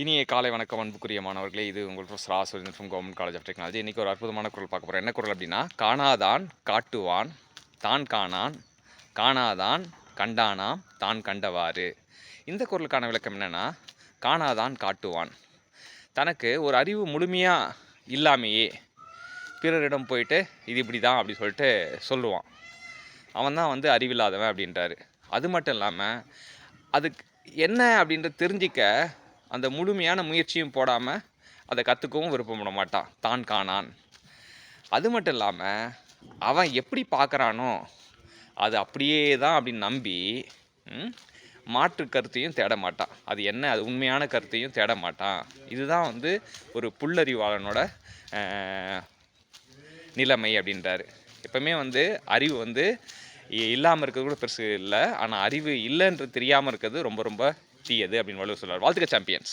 இனிய காலை வணக்கம் அன்புக்குரிய மாணவர்களே. இது உங்கள் ப்ரொஃபஸர் ஆசிரியர் from government college of technology இன்றைக்கி ஒரு அற்புதமான குரல் பார்க்க போகிறோம் என்ன குரல் அப்படின்னா காணாதான் காட்டுவான் தான் காணான் காணாதான் கண்டானாம் தான் கண்டவாறு. இந்த குரலுக்கான விளக்கம் என்னென்னா காணாதான் காட்டுவான். தனக்கு ஒரு அறிவு முழுமையாக இல்லாமையே பிறரிடம் போயிட்டு இது இப்படி தான் அப்படி சொல்லிட்டு சொல்லுவான். அவன் தான் வந்து அறிவில்லாதவன் அப்படின்றாரு. அது மட்டும் இல்லாமல் அதுக்கு என்ன அப்படின்ற தெரிஞ்சிக்க அந்த முழுமையான முயற்சியும் போடாமல் அதை கற்றுக்கவும் விருப்பப்பட மாட்டான் தான் காணான். அது மட்டும் இல்லாமல் அவன் எப்படி பார்க்குறானோ அது அப்படியே தான் அப்படின்னு நம்பி மாற்று கருத்தையும் தேட மாட்டான். அது என்ன? அது உண்மையான கருத்தையும் தேட மாட்டான். இதுதான் வந்து ஒரு புல்லறிவாளனோட நிலைமை அப்படின்றாரு. எப்பவுமே வந்து அறிவு வந்து இல்லாமல் இருக்கிறது கூட பெருசு இல்லை. ஆனால் அறிவு இல்லைன்றது தெரியாமல் இருக்கிறது ரொம்ப ரொம்ப தீயது அப்படின்னு வள்ளுவர் சொல்லுவார் வாழ்த்துக்க சாம்பியன்ஸ்